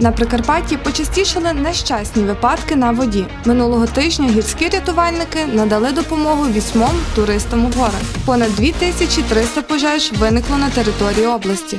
На Прикарпатті почастішали нещасні випадки на воді. Минулого тижня гірські рятувальники надали допомогу вісьмом туристам у горах. Понад 2300 пожеж виникло на території області.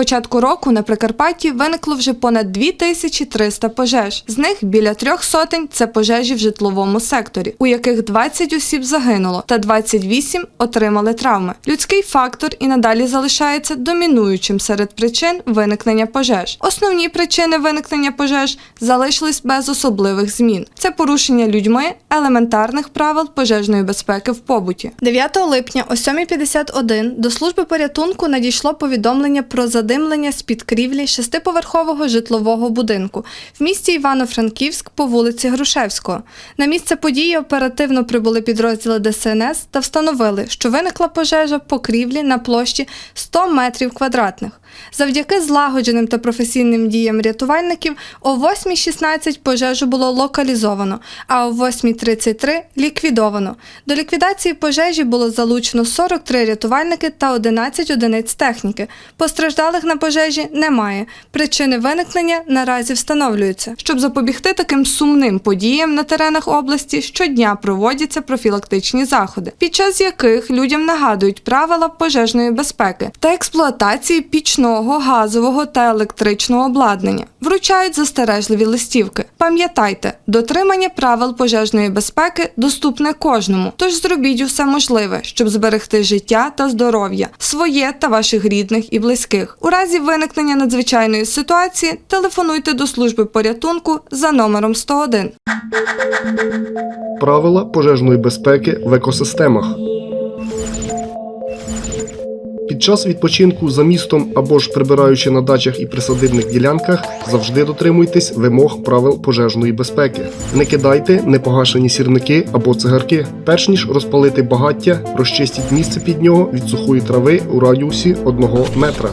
Початку року на Прикарпатті виникло вже понад 2300 пожеж. З них біля трьох сотень це пожежі в житловому секторі, у яких 20 осіб загинуло та 28 отримали травми. Людський фактор і надалі залишається домінуючим серед причин виникнення пожеж. Основні причини виникнення пожеж залишились без особливих змін. Це порушення людьми елементарних правил пожежної безпеки в побуті. 9 липня о 7.51 до служби порятунку надійшло повідомлення про задимлення з-під крівлі шестиповерхового житлового будинку в місті Івано-Франківськ по вулиці Грушевського. На місце події оперативно прибули підрозділи ДСНС та встановили, що виникла пожежа по крівлі на площі 100 метрів квадратних. Завдяки злагодженим та професійним діям рятувальників о 8.16 пожежу було локалізовано, а о 8.33 ліквідовано. До ліквідації пожежі було залучено 43 рятувальники та 11 одиниць техніки. Постраждалих на пожежі немає. Причини виникнення наразі встановлюються. Щоб запобігти таким сумним подіям на теренах області, щодня проводяться профілактичні заходи, під час яких людям нагадують правила пожежної безпеки та експлуатації пічного, газового та електричного обладнання. Вручають застережливі листівки. Пам'ятайте, дотримання правил пожежної безпеки доступне кожному. Тож зробіть усе можливе, щоб зберегти життя та здоров'я своє та ваших рідних і близьких. У разі виникнення надзвичайної ситуації телефонуйте до служби порятунку за номером 101. Правила пожежної безпеки в екосистемах. Під час відпочинку за містом або ж прибираючи на дачах і присадибних ділянках, завжди дотримуйтесь вимог правил пожежної безпеки. Не кидайте непогашені сірники або цигарки. Перш ніж розпалити багаття, розчистіть місце під нього від сухої трави у радіусі 1 метра.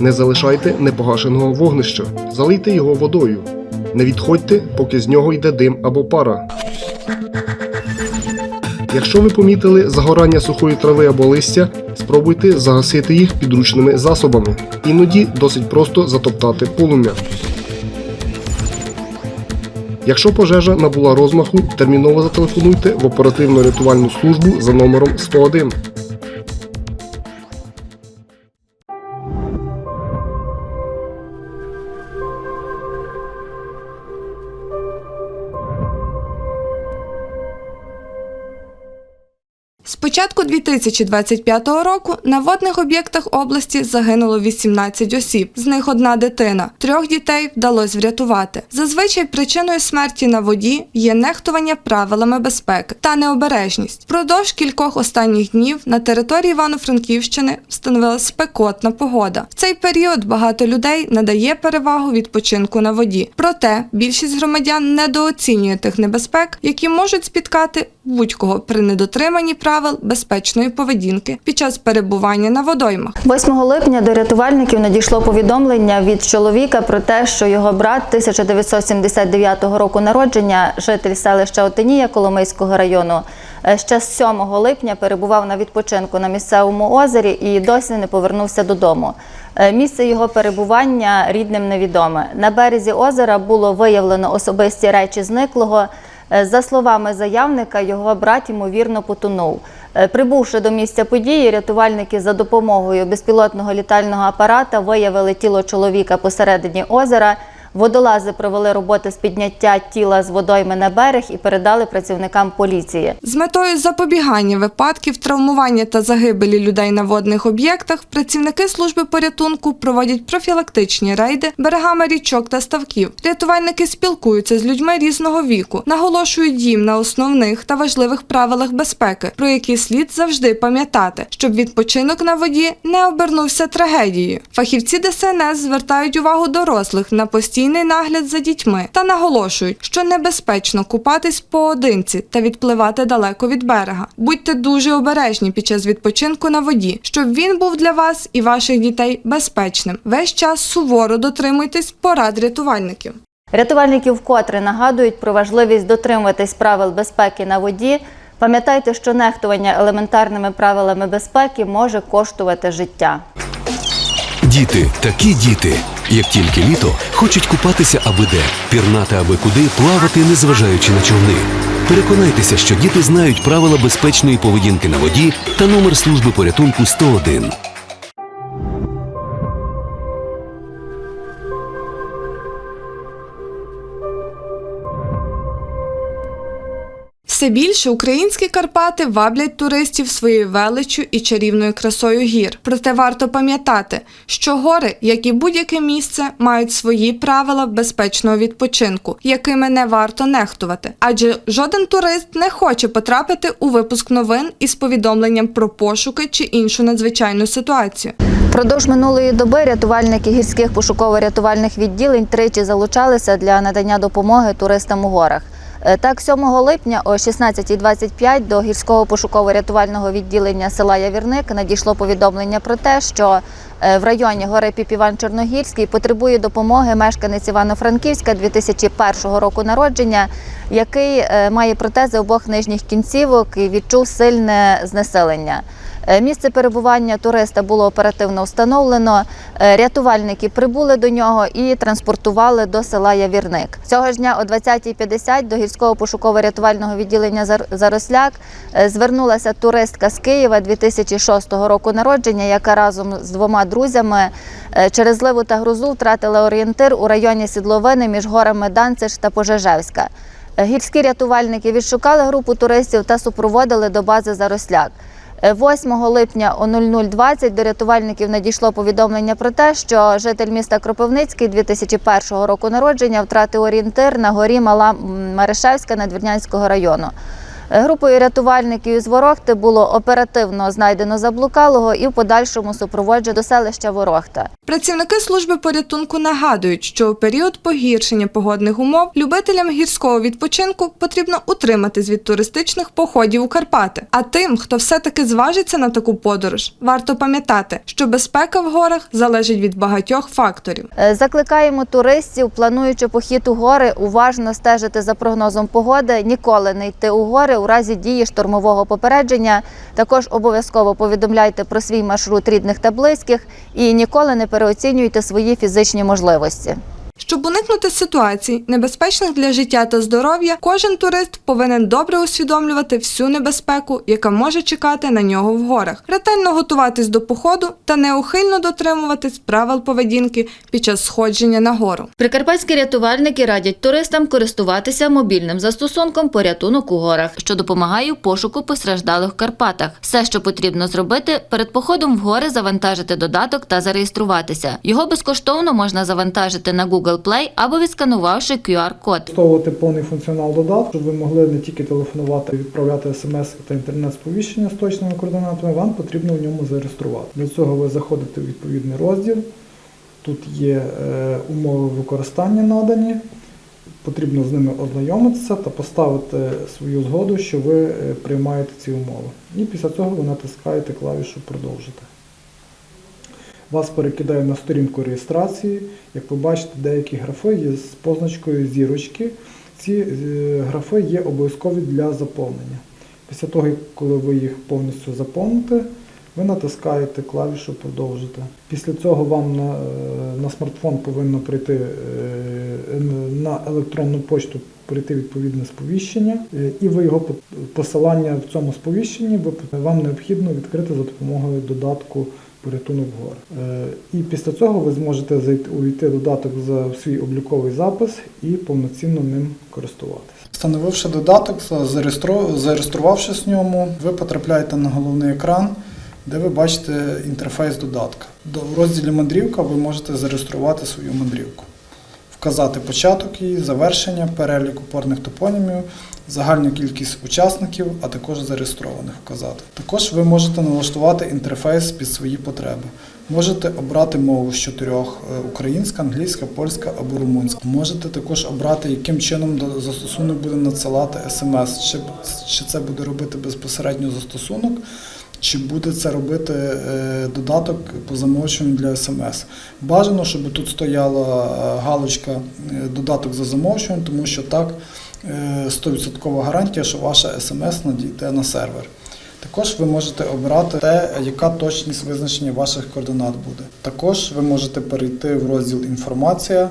Не залишайте непогашеного вогнища, залийте його водою. Не відходьте, поки з нього йде дим або пара. Якщо ви помітили загорання сухої трави або листя, спробуйте загасити їх підручними засобами. Іноді досить просто затоптати полум'я. Якщо пожежа набула розмаху, терміново зателефонуйте в оперативно-рятувальну службу за номером 101. Початку 2025 року на водних об'єктах області загинуло 18 осіб, з них одна дитина. Трьох дітей вдалося врятувати. Зазвичай причиною смерті на воді є нехтування правилами безпеки та необережність. Впродовж кількох останніх днів на території Івано-Франківщини встановилася спекотна погода. В цей період багато людей надає перевагу відпочинку на воді. Проте більшість громадян недооцінює тих небезпек, які можуть спіткати будь-кого при недотриманні правил безпечної поведінки під час перебування на водоймах. 8 липня до рятувальників надійшло повідомлення від чоловіка про те, що його брат 1979 року народження, житель селища Отинія Коломийського району, е, ще з 7 липня перебував на відпочинку на місцевому озері і досі не повернувся додому. Е, Місце його перебування рідним невідоме. На березі озера було виявлено особисті речі зниклого. Е, За словами заявника, його брат ймовірно потонув. Е, Прибувши до місця події, рятувальники за допомогою безпілотного літального апарата виявили тіло чоловіка посередині озера. Водолази провели роботи з підняття тіла з водойми на берег і передали працівникам поліції. З метою запобігання випадків травмування та загибелі людей на водних об'єктах працівники служби порятунку проводять профілактичні рейди берегами річок та ставків. Рятувальники спілкуються з людьми різного віку, наголошують їм на основних та важливих правилах безпеки, про які слід завжди пам'ятати, щоб відпочинок на воді не обернувся трагедією. Фахівці ДСНС звертають увагу дорослих на постійний нагляд за дітьми та наголошують, що небезпечно купатись поодинці та відпливати далеко від берега. Будьте дуже обережні під час відпочинку на воді, щоб він був для вас і ваших дітей безпечним. Весь час суворо дотримуйтесь порад рятувальників. Рятувальники вкотре нагадують про важливість дотримуватись правил безпеки на воді. Пам'ятайте, що нехтування елементарними правилами безпеки може коштувати життя. Діти, такі діти. Як тільки літо, хочуть купатися аби де, пірнати аби куди, плавати, незважаючи на човни. Переконайтеся, що діти знають правила безпечної поведінки на воді та номер служби порятунку 101. Все більше українські Карпати ваблять туристів своєю величчю і чарівною красою гір. Проте варто пам'ятати, що гори, як і будь-яке місце, мають свої правила безпечного відпочинку, якими не варто нехтувати. Адже жоден турист не хоче потрапити у випуск новин із повідомленням про пошуки чи іншу надзвичайну ситуацію. Впродовж минулої доби рятувальники гірських пошуково-рятувальних відділень тричі залучалися для надання допомоги туристам у горах. Е, Так, 7 липня о 16.25 до гірського пошуково-рятувального відділення села Явірник надійшло повідомлення про те, що е, в районі гори Піпіван Чорногірський потребує допомоги мешканець Івано-Франківська 2001 року народження, який е, має протези обох нижніх кінцівок і відчув сильне знесилення. Е, Місце перебування туриста було оперативно встановлено. Е, Рятувальники прибули до нього і транспортували до села Явірник. Цього ж дня о 20.50 до гірського пошуково-рятувального відділення Заросляк е, звернулася туристка з Києва 2006 року народження, яка разом з двома друзями через зливу та грозу втратила орієнтир у районі Сідловини між горами Данциш та Пожежевська. Гірські рятувальники відшукали групу туристів та супроводили до бази Заросляк. Е, 8 липня о 00.20 до рятувальників надійшло повідомлення про те, що житель міста Кропивницький 2001 року народження втратив орієнтир на горі Мала М, Маришевська Надвірнянського району. Групою рятувальників із Ворохти було оперативно знайдено заблукалого і в подальшому супроводжено до селища Ворохта. Працівники служби порятунку нагадують, що у період погіршення погодних умов любителям гірського відпочинку потрібно утриматись від туристичних походів у Карпати. А тим, хто все-таки зважиться на таку подорож, варто пам'ятати, що безпека в горах залежить від багатьох факторів. Е, Закликаємо туристів, плануючи похід у гори, уважно стежити за прогнозом погоди, ніколи не йти у гори у разі дії штормового попередження. Також обов'язково повідомляйте про свій маршрут рідних та близьких і ніколи не переоцінюйте свої фізичні можливості. Щоб уникнути ситуацій, небезпечних для життя та здоров'я, кожен турист повинен добре усвідомлювати всю небезпеку, яка може чекати на нього в горах, ретельно готуватись до походу та неухильно дотримуватись правил поведінки під час сходження на гору. Прикарпатські рятувальники радять туристам користуватися мобільним застосунком порятунок у горах, що допомагає в пошуку постраждалих в Карпатах. Все, що потрібно зробити, перед походом в гори завантажити додаток та зареєструватися. Його безкоштовно можна завантажити на Google Play або відсканувавши QR-код. Використовувати повний функціонал додатку, щоб ви могли не тільки телефонувати, відправляти смс та інтернет-сповіщення з точними координатами, вам потрібно в ньому зареєструвати. Для цього ви заходите в відповідний розділ. Тут є е, умови використання надані. Потрібно з ними ознайомитися та поставити свою згоду, що ви е, приймаєте ці умови. І після цього ви натискаєте клавішу Продовжити. Вас перекидає на сторінку реєстрації. Як ви бачите, деякі графи є з позначкою зірочки. Ці е, графи є обов'язкові для заповнення. Після того, коли ви їх повністю заповните, ви натискаєте клавішу Продовжити. Після цього вам на, е, на смартфон повинно прийти е, на електронну почту прийти відповідне сповіщення, і ви його посилання в цьому сповіщенні вам необхідно відкрити за допомогою додатку порятунок гор. Е, І після цього ви зможете увійти додаток за свій обліковий запис і повноцінно ним користуватися. Встановивши додаток, зареєструвавшись в ньому, ви потрапляєте на головний екран, де ви бачите інтерфейс додатка. До- В розділі мандрівка ви можете зареєструвати свою мандрівку, вказати початок її, завершення, перелік опорних топонімів, загальну кількість учасників, а також зареєстрованих вказати. Також ви можете налаштувати інтерфейс під свої потреби. Можете обрати мову з чотирьох: е, українська, англійська, польська або румунська. Можете також обрати, яким чином застосунок буде надсилати смс, чи, чи це буде робити безпосередньо застосунок, чи буде це робити е, додаток по замовчуванню для смс. Бажано, щоб тут стояла е, галочка е, додаток за замовчуванням, тому що так е, 100% гарантія, що ваша смс надійде на сервер. Також ви можете обрати те, яка точність визначення ваших координат буде. Також ви можете перейти в розділ Інформація,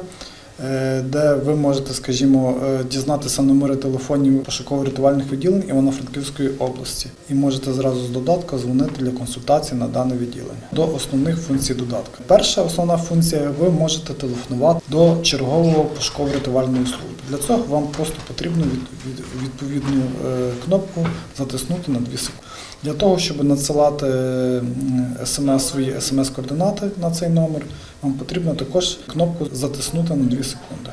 де ви можете, скажімо, е, дізнатися номери телефонів пошуково-рятувальних відділень Івано-Франківської області. І можете зразу з додатка дзвонити для консультації на дане відділення. До основних функцій додатка. Перша основна функція ви можете телефонувати до чергового пошуково-рятувальної служби. Для цього вам просто потрібно від- відповідну е, кнопку затиснути на 2 секунди. Для того, щоб надсилати смс свої смс-координати на цей номер, вам потрібно також кнопку затиснути на 2 секунди.